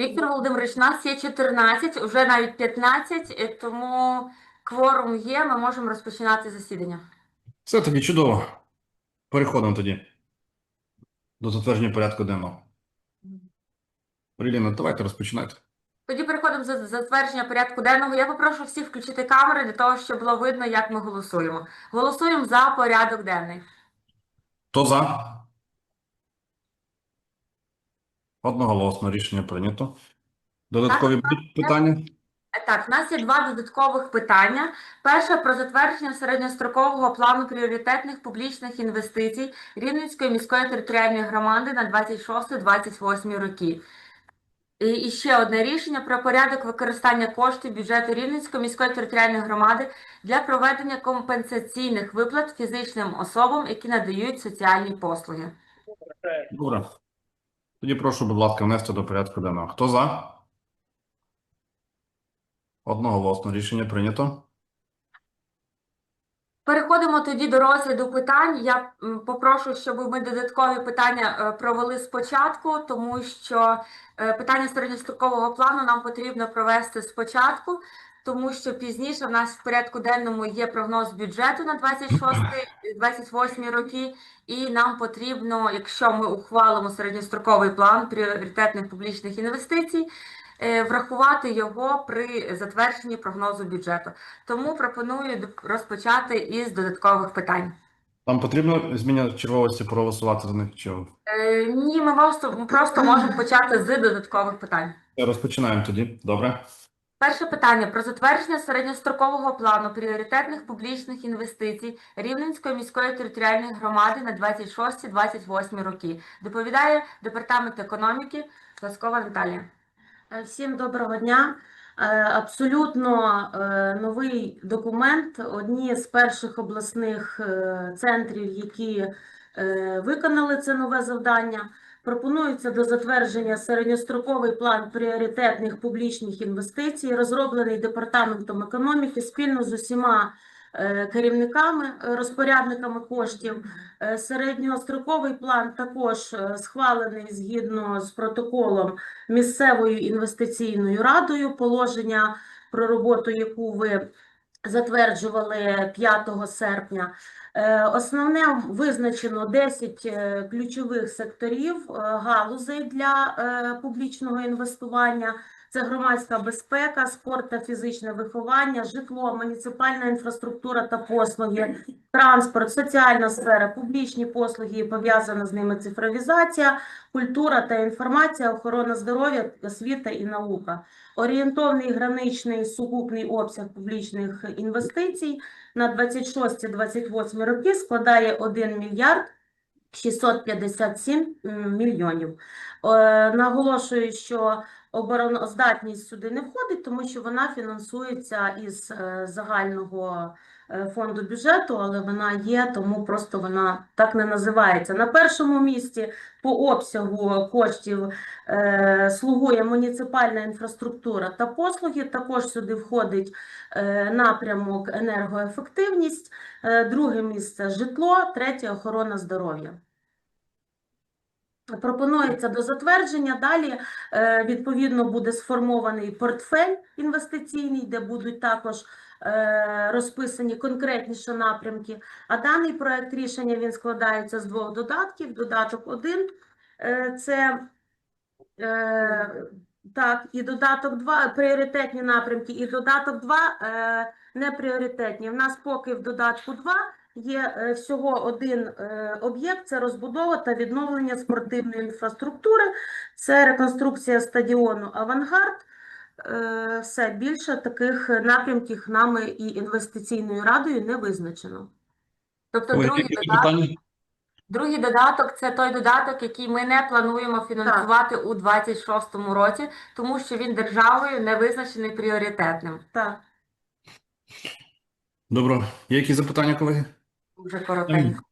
Віктор Володимирович, нас є 14, вже навіть 15, е, тому кворум є, ми можемо розпочинати засідання. Все тоді чудово. Переходимо тоді до затвердження порядку денного. Ріліна, давайте розпочинайте. Тоді переходимо до затвердження порядку денного. Я попрошу всіх включити камери для того, щоб було видно, як ми голосуємо. Голосуємо за порядок денний. Хто за? Одноголосно рішення прийнято. Додаткові будуть питання? Так, в нас є два додаткових питання. Перше про затвердження середньострокового плану пріоритетних публічних інвестицій Рівненської міської територіальної громади на 26-28 роки. І ще одне рішення про порядок використання коштів бюджету Рівненської міської територіальної громади для проведення компенсаційних виплат фізичним особам, які надають соціальні послуги. Добре. Тоді прошу, будь ласка, внести до порядку денного. Хто за? Одноголосно рішення прийнято. Переходимо тоді до розгляду питань. Я попрошу, щоб ми додаткові питання е, провели спочатку, тому що е, питання середньострокового плану нам потрібно провести спочатку, тому що пізніше в нас в порядку денному є прогноз бюджету на 26-28 роки, і нам потрібно, якщо ми ухвалимо середньостроковий план пріоритетних публічних інвестицій, е, врахувати його при затвердженні прогнозу бюджету. Тому пропоную розпочати із додаткових питань. Там потрібно зміна черговості проголосувати за них? Чи... Е, ні, ми просто, просто можемо почати з додаткових питань. Розпочинаємо тоді. Добре. Перше питання про затвердження середньострокового плану пріоритетних публічних інвестицій Рівненської міської територіальної громади на 26-28 роки. Доповідає Департамент економіки Ласкова Наталія. Е, Всім доброго дня. Е, Абсолютно е, новий документ. Одні з перших обласних центрів, які виконали це нове завдання. Пропонується до затвердження середньостроковий план пріоритетних публічних інвестицій, розроблений департаментом економіки спільно з усіма е, керівниками, е, розпорядниками коштів. Е, Середньостроковий план також схвалений згідно з протоколом місцевою інвестиційною радою, положення про роботу, яку ви затверджували 5 серпня. Е, Основне визначено 10 е, ключових секторів, е, галузей для публічного інвестування. Це громадська безпека, спорт та фізичне виховання, житло, муніципальна інфраструктура та послуги, транспорт, соціальна сфера, публічні послуги і пов'язана з ними цифровізація, культура та інформація, охорона здоров'я, освіта і наука. Орієнтовний граничний сукупний обсяг публічних інвестицій на 26-28 роки складає 1 мільярд 657 м, мільйонів. Е, Наголошую, що обороноздатність сюди не входить, тому що вона фінансується із е, загального е, фонду бюджету, але вона є, тому просто вона так не називається. На першому місці по обсягу коштів е, слугує муніципальна інфраструктура та послуги. Також сюди входить напрямок енергоефективність, друге місце житло, третє охорона здоров'я. Пропонується до затвердження. Далі, е, відповідно, буде сформований портфель інвестиційний, де будуть також е, розписані конкретніше напрямки. А даний проект рішення він складається з двох додатків. Додаток 1 – це е, так, і додаток 2 – пріоритетні напрямки, і додаток 2 е, – непріоритетні. В нас поки в додатку 2 Є е, всього один е, об'єкт це розбудова та відновлення спортивної інфраструктури, це реконструкція стадіону Авангард. Е, Все більше таких напрямків нами і інвестиційною радою не визначено. Тобто Ой, другий додаток, другий додаток це той додаток, який ми не плануємо фінансувати у 26-му році, тому що він державою не визначений пріоритетним. Так. Добре. Є якісь запитання, колеги? Дуже коротенько.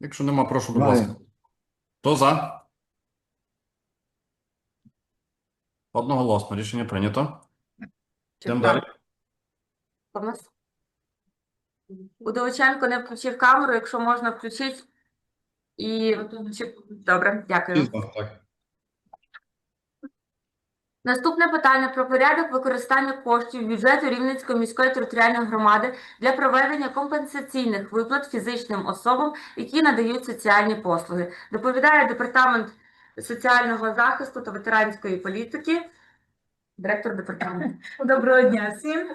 Якщо нема, прошу, будь ласка. Хто за? Одноголосно рішення прийнято. Йдемо далі. Удовиченко не включив камеру, якщо можна включити. І добре, дякую. Пізно, так. Наступне питання про порядок використання коштів бюджету Рівненської міської територіальної громади для проведення компенсаційних виплат фізичним особам, які надають соціальні послуги. Доповідає департамент соціального захисту та ветеранської політики. Директор департаменту. Доброго дня всім.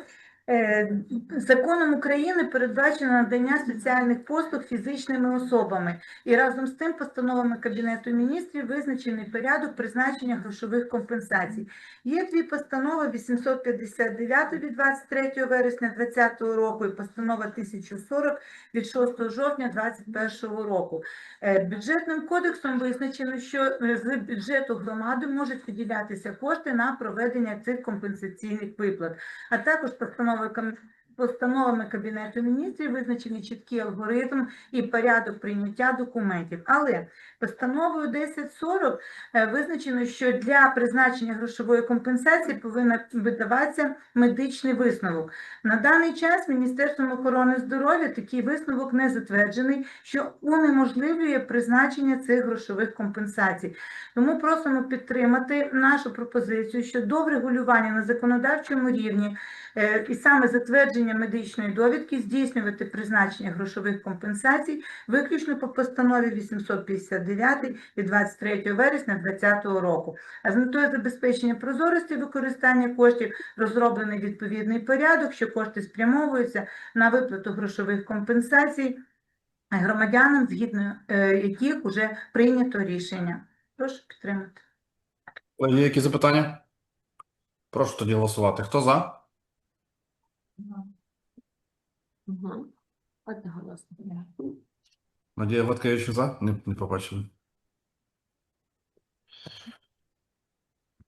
Е, Законом України передбачено надання соціальних послуг фізичними особами і разом з тим постановами Кабінету міністрів визначений порядок призначення грошових компенсацій. Є дві постанови 859 від 23 вересня 2020 року і постанова 1040 від 6 жовтня 2021 року. Е, Бюджетним кодексом визначено, що е, з бюджету громади можуть виділятися кошти на проведення цих компенсаційних виплат, а також постанови Постановами Кабінету міністрів визначений чіткий алгоритм і порядок прийняття документів. Але постановою 1040 е, визначено, що для призначення грошової компенсації повинен видаватися медичний висновок. На даний час Міністерством охорони здоров'я такий висновок не затверджений, що унеможливлює призначення цих грошових компенсацій. Тому просимо підтримати нашу пропозицію, що до врегулювання на законодавчому рівні і саме затвердження медичної довідки здійснювати призначення грошових компенсацій виключно по постанові 859 від 23 вересня 2020 року. А з метою забезпечення прозорості використання коштів розроблений відповідний порядок, що кошти спрямовуються на виплату грошових компенсацій громадянам, згідно е, яких вже прийнято рішення. Прошу підтримати. Є які запитання? Прошу тоді голосувати. Хто за? Угу. Одноголосно. Надія Ваткевич за? Не, не побачили.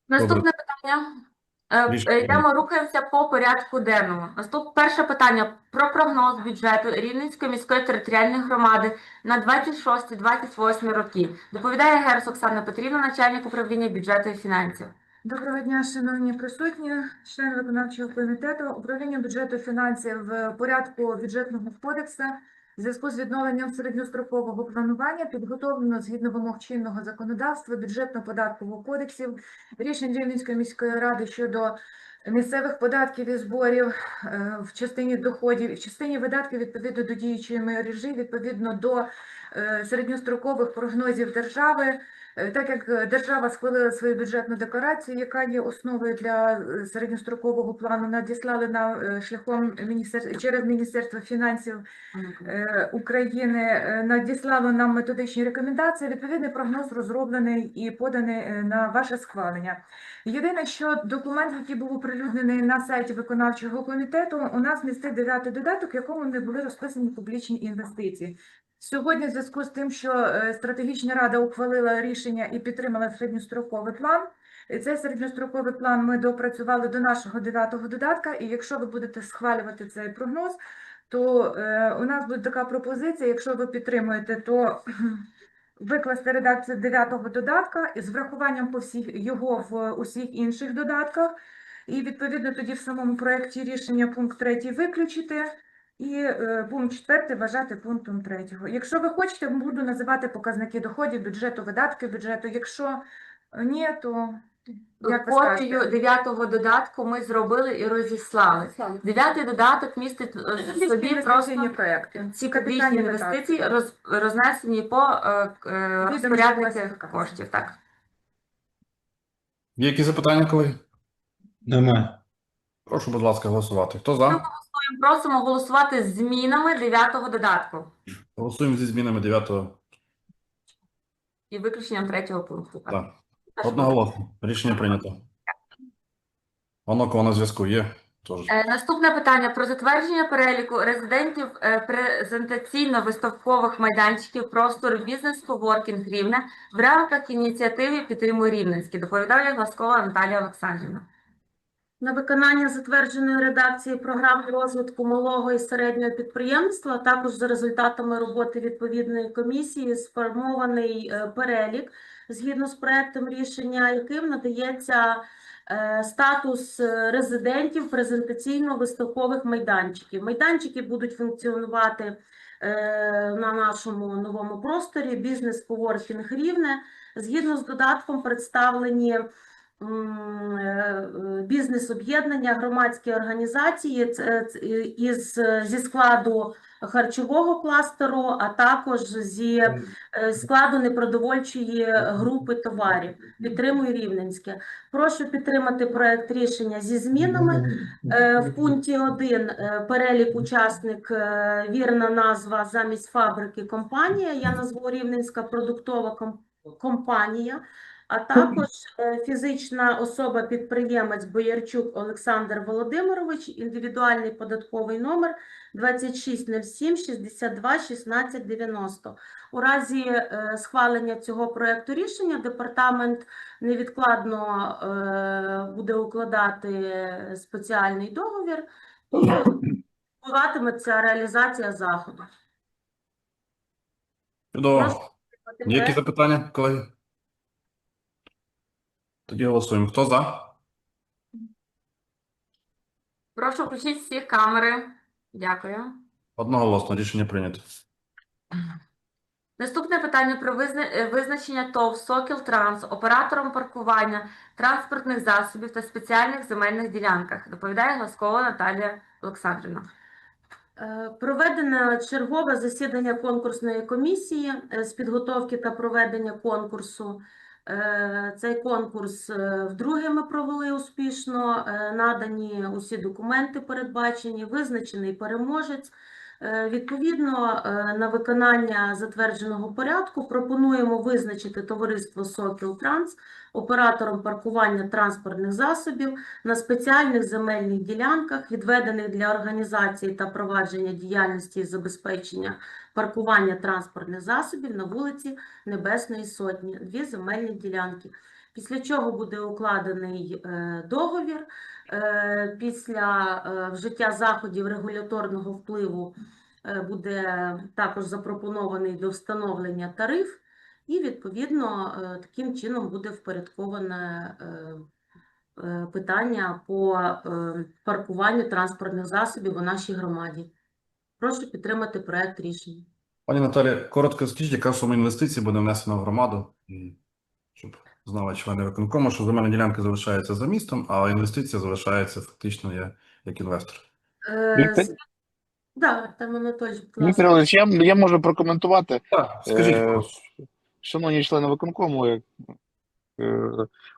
Наступне питання. Е, е, Йдемо, рухаємося по порядку денному. Наступ перше питання про прогноз бюджету Рівненської міської територіальної громади на 26-28 роки. Доповідає Герс Оксана Петрівна, начальник управління бюджету і фінансів. Доброго дня, шановні присутні, члени виконавчого комітету. Управління бюджету фінансів в порядку бюджетного кодексу в зв'язку з відновленням середньострокового планування підготовлено згідно вимог чинного законодавства бюджетно-податкового кодексів рішень Рівненської міської ради щодо місцевих податків і зборів е, в частині доходів в частині видатків відповідно до діючої мережі, відповідно до е, середньострокових прогнозів держави. Е, Так як е, держава схвалила свою бюджетну декларацію, яка є основою для е, середньострокового плану, надіслали на шляхом міністер... через Міністерство фінансів України, надіслало нам методичні рекомендації. Відповідний прогноз розроблений і поданий на ваше схвалення. Єдине, що документ, який був оприлюднений на сайті виконавчого комітету, у нас містить дев'ятий додаток, в якому не були розписані публічні інвестиції. Сьогодні, в зв'язку з тим, що е, стратегічна рада ухвалила рішення і підтримала середньостроковий план. і Цей середньостроковий план ми допрацювали до нашого дев'ятого додатка. І якщо ви будете схвалювати цей прогноз, то е, у нас буде така пропозиція. Якщо ви підтримуєте, то викласти редакцію дев'ятого додатка із врахуванням по всіх його в усіх інших додатках. І відповідно тоді в самому проєкті рішення пункт третій виключити. І е, пункт четвертий вважати пунктом третього. Якщо ви хочете, буду називати показники доходів, бюджету, видатки бюджету. Якщо ні, то як Копію дев'ятого додатку ми зробили і розіслали. Дев'ятий додаток містить е, в собі просто проекти. ці Капітальні інвестиції роз, рознесені по е, е, розпорядниках коштів. Так. Є які запитання, колеги? Немає. Прошу, будь ласка, голосувати. Хто за? Просимо голосувати з змінами дев'ятого додатку Голосуємо зі змінами 9 і виключенням третього пункту. Так. Одноголосно. Рішення прийнято. Оно кого на зв'язку є. Тож. Е, Наступне питання про затвердження переліку резидентів е, презентаційно-виставкових майданчиків простору бізнес-коворкінг Рівне в рамках ініціативи «Підтримуй Рівненський», доповідає Гласкова Наталія Олександрівна. На виконання затвердженої редакції програми розвитку малого і середнього підприємства, а також за результатами роботи відповідної комісії сформований е, перелік згідно з проектом рішення, яким надається е, статус е, резидентів презентаційно-виставкових майданчиків. Майданчики будуть функціонувати на нашому новому просторі бізнес-поворкінг рівне. Згідно з додатком представлені бізнес-об'єднання, громадські організації це із зі складу харчового кластеру, а також зі е, складу непродовольчої групи товарів. Підтримую Рівненське. Прошу підтримати проект рішення зі змінами. Е, В пункті 1 перелік учасник, е, вірна назва замість фабрики компанія. Я назву Рівненська продуктова ком- компанія. А також е, фізична особа-підприємець Боярчук Олександр Володимирович, індивідуальний податковий номер 2607 62 16 90. У разі е, схвалення цього проекту рішення департамент невідкладно е, буде укладати спеціальний договір і відбуватиметься реалізація заходу. Чудово. Які запитання, колеги? Тоді голосуємо. Хто за? Прошу включіть всі камери. Дякую. Одноголосно рішення прийнято. Наступне питання про е, визначення ТОВ «Сокіл Транс» оператором паркування транспортних засобів та спеціальних земельних ділянках. Доповідає Глазкова Наталія Олександрівна. Е, Проведено чергове засідання конкурсної комісії е, з підготовки та проведення конкурсу. Е, Цей конкурс е, вдруге ми провели успішно, е, надані усі документи передбачені, визначений переможець. Е, Відповідно, е, на виконання затвердженого порядку пропонуємо визначити товариство «Сокіл Транс» оператором паркування транспортних засобів на спеціальних земельних ділянках, відведених для організації та провадження діяльності із забезпечення паркування транспортних засобів на вулиці Небесної Сотні, дві земельні ділянки. Після чого буде укладений е, договір, Е, після е, вжиття заходів регуляторного впливу буде також запропонований до встановлення тариф, і відповідно таким чином буде впорядковане питання по паркуванню транспортних засобів у нашій громаді. Прошу підтримати проект рішення. Пані Наталі, коротко скажіть, яка сума інвестицій буде внесена в громаду, щоб знали члени виконкому, що земельна ділянка залишається за містом, а інвестиція залишається фактично я як інвестор. Е, Віктор- будь Віктор ласка. Олегович, я, я можу прокоментувати. Так, скажіть, Е. Шановні члени виконкому, як е,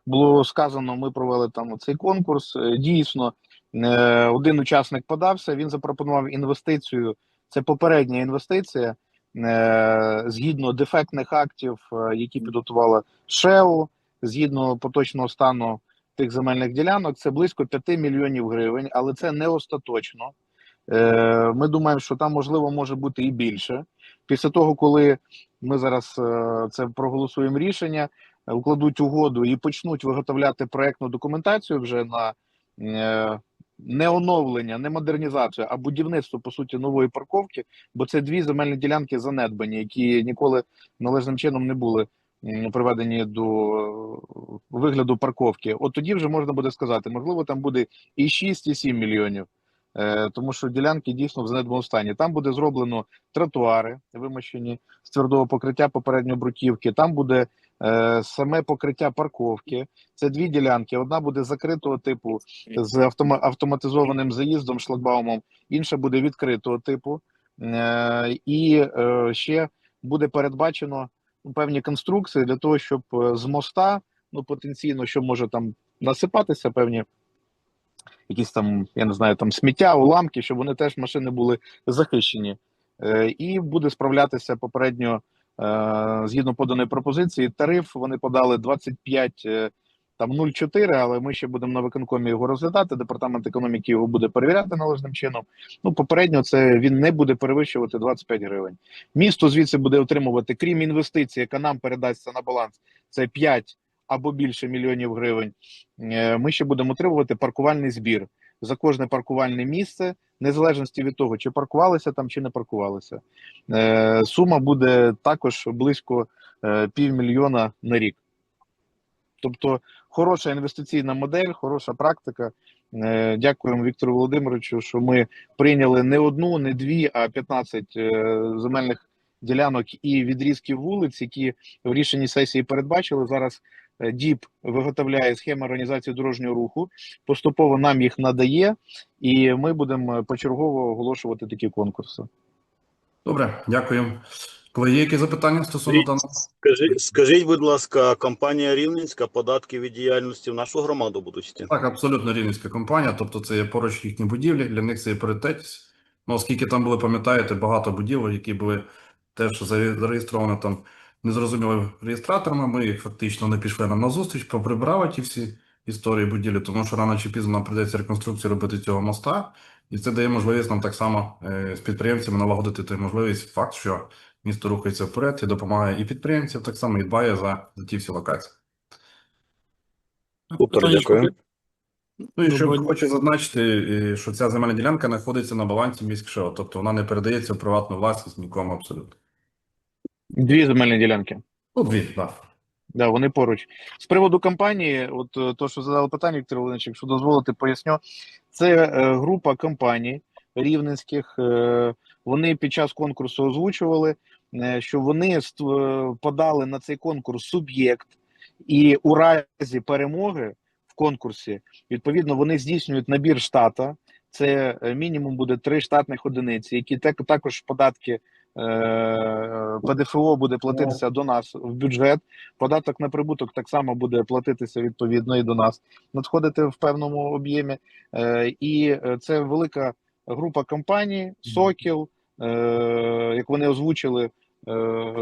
було сказано, ми провели там цей конкурс. Дійсно, е, один учасник подався, він запропонував інвестицію. Це попередня інвестиція е, згідно дефектних актів, які підготувала ШЕО, згідно поточного стану тих земельних ділянок, це близько 5 мільйонів гривень, але це не остаточно. Е, Ми думаємо, що там можливо може бути і більше. Після того, коли ми зараз е, це проголосуємо рішення, укладуть угоду і почнуть виготовляти проектну документацію вже на е, не оновлення, не модернізацію, а будівництво по суті нової парковки, бо це дві земельні ділянки занедбані, які ніколи належним чином не були приведені до е, вигляду парковки. От тоді вже можна буде сказати, можливо, там буде і 6, і 7 мільйонів. Е, Тому що ділянки дійсно в занедбаному стані. Там буде зроблено тротуари, вимощені з твердого покриття попередньої бруківки. Там буде е, саме покриття парковки. Це дві ділянки. Одна буде закритого типу з автоматизованим заїздом, шлагбаумом, інша буде відкритого типу. І ще буде передбачено певні конструкції для того, щоб е, з моста, ну потенційно, що може там насипатися, певні якісь там, я не знаю, там сміття, уламки, щоб вони теж машини були захищені. Е, і буде справлятися попередньо е, згідно поданої пропозиції. Тариф вони подали 25 е, там 0,4, але ми ще будемо на виконкомі його розглядати. Департамент економіки його буде перевіряти належним чином. Ну, попередньо це він не буде перевищувати 25 гривень. Місто звідси буде отримувати, крім інвестицій, яка нам передасться на баланс, це 5 або більше мільйонів гривень. Е, Ми ще будемо отримувати паркувальний збір за кожне паркувальне місце, незалежності від того, чи паркувалися там, чи не паркувалися. Е, Сума буде також близько е, півмільйона на рік. Тобто хороша інвестиційна модель, хороша практика. Е, Дякуємо Віктору Володимировичу, що ми прийняли не одну, не дві, а 15 е, земельних ділянок і відрізків вулиць, які в рішенні сесії передбачили. Зараз е, ДІП виготовляє схеми організації дорожнього руху, поступово нам їх надає, і ми будемо почергово оголошувати такі конкурси. Добре, дякую. Коли є якісь запитання стосовно даного? Скажіть, скажіть, будь ласка, компанія Рівненська податки від діяльності в нашу громаду будуть йти? Так, абсолютно рівненська компанія, тобто це є поруч їхні будівлі, для них це є пріоритетність. Ну, оскільки там були, пам'ятаєте, багато будівель, які були теж зареєстровані там незрозумілими реєстраторами, ми їх фактично не пішли нам на зустріч, поприбрали ті всі історії будівлі, тому що рано чи пізно нам прийдеться реконструкцію робити цього моста, і це дає можливість нам так само е, з підприємцями налагодити той можливість, факт, що місто рухається вперед і допомагає і підприємцям так само, і дбає за, за ті всі локації. Супер, дякую. Ну і ще хочу зазначити, що ця земельна ділянка знаходиться на балансі міськшо, тобто вона не передається в приватну власність нікому абсолютно. Дві земельні ділянки. Ну, дві, так. Да, вони поруч. З приводу компанії, от е, то, що задали питання, Віктор Володимирович, якщо дозволите, поясню. Це е, група компаній рівненських. Е, вони під час конкурсу озвучували, що вони е, подали на цей конкурс суб'єкт, і у разі перемоги в конкурсі, відповідно, вони здійснюють набір штата. Це е, мінімум буде три штатних одиниці, які також податки. е, ПДФО буде платитися до нас в бюджет. Податок на прибуток так само буде платитися відповідно і до нас, надходити в певному об'ємі. Е, і е, це велика група компаній, Сокіл, е, як вони озвучили, е,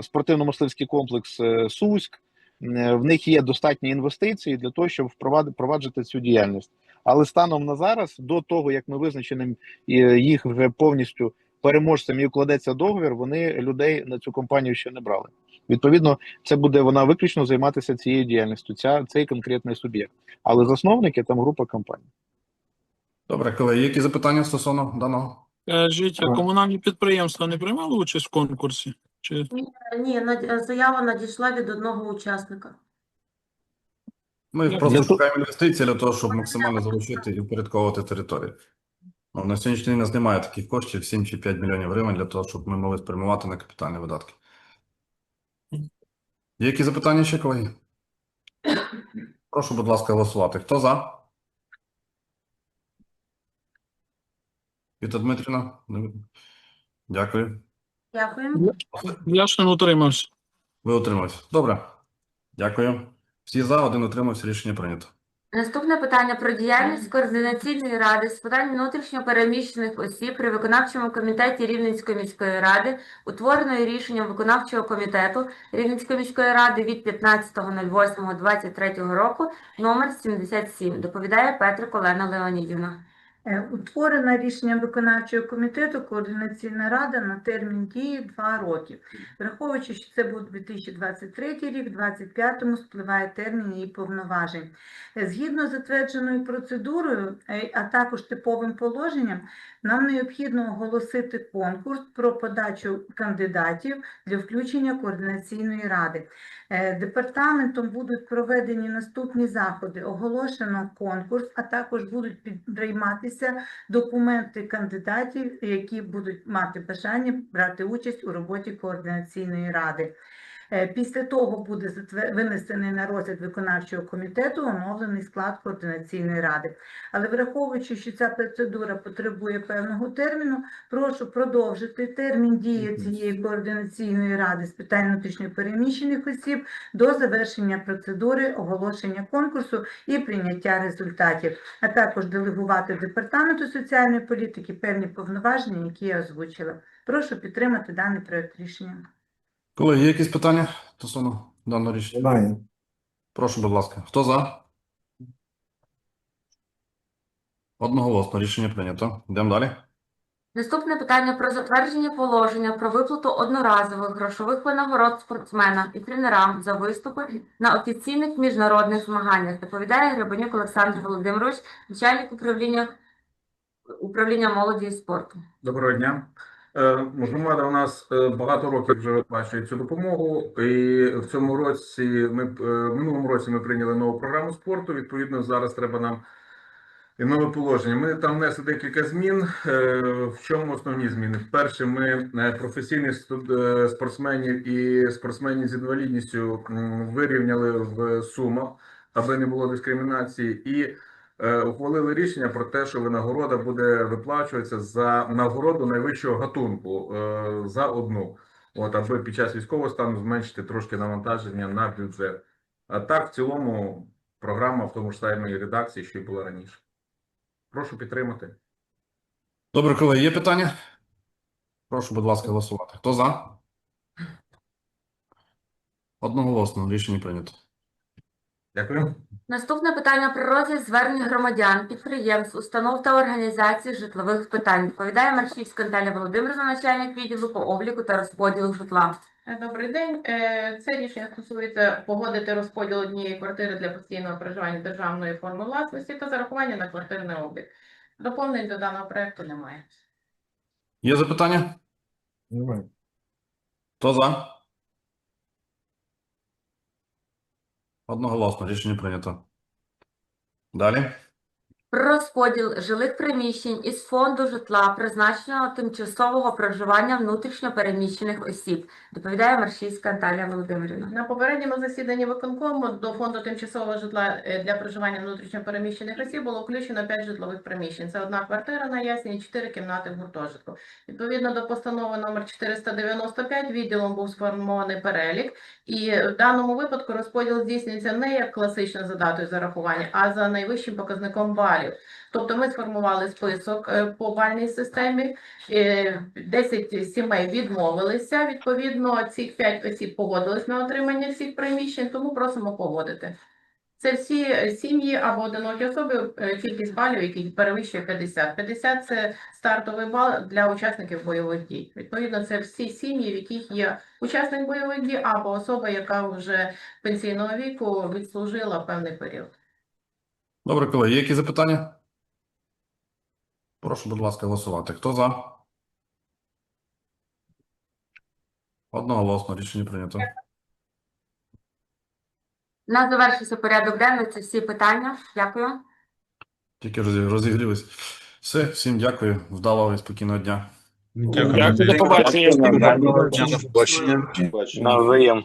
спортивно-мисливський комплекс е, Суськ. Е, В них є достатні інвестиції для того, щоб впровад- впроваджувати цю діяльність. Але станом на зараз, до того як ми визначимо е, їх вже повністю переможцем і укладеться договір, вони людей на цю компанію ще не брали. Відповідно, це буде вона виключно займатися цією діяльністю, ця цей конкретний суб'єкт. Але засновники там група компаній. Добре, колеги, які запитання стосовно даного? Скажіть, а комунальні підприємства не приймали участь в конкурсі? Чи Ні, над- заява надійшла від одного учасника. Ми Для просто того- шукаємо інвестиції для того, щоб максимально залучити і впорядковувати територію. Ну, на сьогоднішній день у нас немає таких коштів 7 чи 5 мільйонів гривень для того, щоб ми могли спрямувати на капітальні видатки. Є які запитання ще, колеги? Прошу, будь ласка, голосувати. Хто за? Віта Дмитрівна? Дякую. Дякую. я ж не утримався? Ви утрималися. Добре. Дякую. Всі за, один утримався, рішення прийнято. Наступне питання про діяльність координаційної ради з питань внутрішньо переміщених осіб при виконавчому комітеті Рівненської міської ради, утвореної рішенням виконавчого комітету Рівненської міської ради від 15.08.23 року, номер 77. Доповідає Петрик Олена Леонідівна. Е, Утворена рішенням виконавчого комітету координаційна рада на термін дії 2 роки. Враховуючи, що це був 2023 рік, в 2025 спливає термін її повноважень. Е, Згідно з затвердженою процедурою, е, а також типовим положенням, нам необхідно оголосити конкурс про подачу кандидатів для включення координаційної ради. Департаментом будуть проведені наступні заходи. Оголошено конкурс, а також будуть під- прийматися документи кандидатів, які будуть мати бажання брати участь у роботі координаційної ради. Е, Після того буде винесений на розгляд виконавчого комітету оновлений склад координаційної ради. Але враховуючи, що ця процедура потребує певного терміну, прошу продовжити термін дії цієї координаційної ради з питань внутрішньопереміщених осіб до завершення процедури оголошення конкурсу і прийняття результатів, а також делегувати департаменту соціальної політики певні повноваження, які я озвучила. Прошу підтримати даний проект рішення. Колеги, є якісь питання стосовно даного рішення? Немає. Прошу, будь ласка. Хто за? Одноголосно рішення прийнято. Йдемо далі. Наступне питання про затвердження положення про виплату одноразових грошових винагород спортсменам і тренерам за виступи на офіційних міжнародних змаганнях. Доповідає Гребенюк Олександр Володимирович, начальник управління управління молоді і спорту. Доброго дня. Е, Громада у нас е, багато років вже виплачує цю допомогу, і в цьому році ми е, минулому році ми прийняли нову програму спорту. Відповідно, зараз треба нам і нове положення. Ми там внесли декілька змін. В чому основні зміни? Перше, ми професійних е, спортсменів і спортсменів з інвалідністю вирівняли в сумах, аби не було дискримінації, і ухвалили рішення про те, що винагорода буде виплачуватися за нагороду найвищого гатунку е, за одну. От, аби під час військового стану зменшити трошки навантаження на бюджет. А так, в цілому, програма в тому ж самій редакції, що й була раніше. Прошу підтримати. Добре, колеги, є питання? Прошу, будь ласка, голосувати. Хто за? Одноголосно, рішення прийнято. Дякую. Наступне питання про розгляд звернень громадян, підприємств, установ та організацій житлових питань. Відповідає Маршівська Наталя Володимирівна, начальник відділу по обліку та розподілу житла. Е, Добрий день. Е, Це рішення стосується погодити розподіл однієї квартири для постійного проживання державної форми власності та зарахування на квартирний облік. Доповнень до даного проекту немає. Є запитання? Хто за? Одноголосно, рішення прийнято. Далі. Про розподіл жилих приміщень із фонду житла, призначеного тимчасового проживання внутрішньо переміщених осіб. Доповідає Маршівська Наталія Володимирівна. На попередньому засіданні виконкому до фонду тимчасового житла е, для проживання внутрішньо переміщених осіб було включено 5 житлових приміщень. Це одна квартира на Ясні і 4 кімнати в гуртожитку. Відповідно до постанови номер 495 відділом був сформований перелік, і в даному випадку розподіл здійснюється не як класично за датою зарахування, а за найвищим показником балів. Тобто ми сформували список е, по бальній системі, е, 10 сімей відмовилися. Відповідно, цих 5 осіб погодились на отримання всіх приміщень, тому просимо погодити. Це всі е, сім'ї або одинокі особи, е, кількість балів, які перевищує 50. 50 – це стартовий бал для учасників бойових дій. Відповідно, це всі сім'ї, в яких є учасник бойових дій або особа, яка вже пенсійного віку відслужила певний період. Добре, колеги, є які запитання? Прошу, будь ласка, голосувати. Хто за? Одноголосно, рішення прийнято. У нас завершився порядок денний. Це всі питання. Дякую. Тільки розі- розігрілись. Все, всім дякую. Вдалого і спокійного дня. Дякую, до побачення. До побачення. Навзаєм.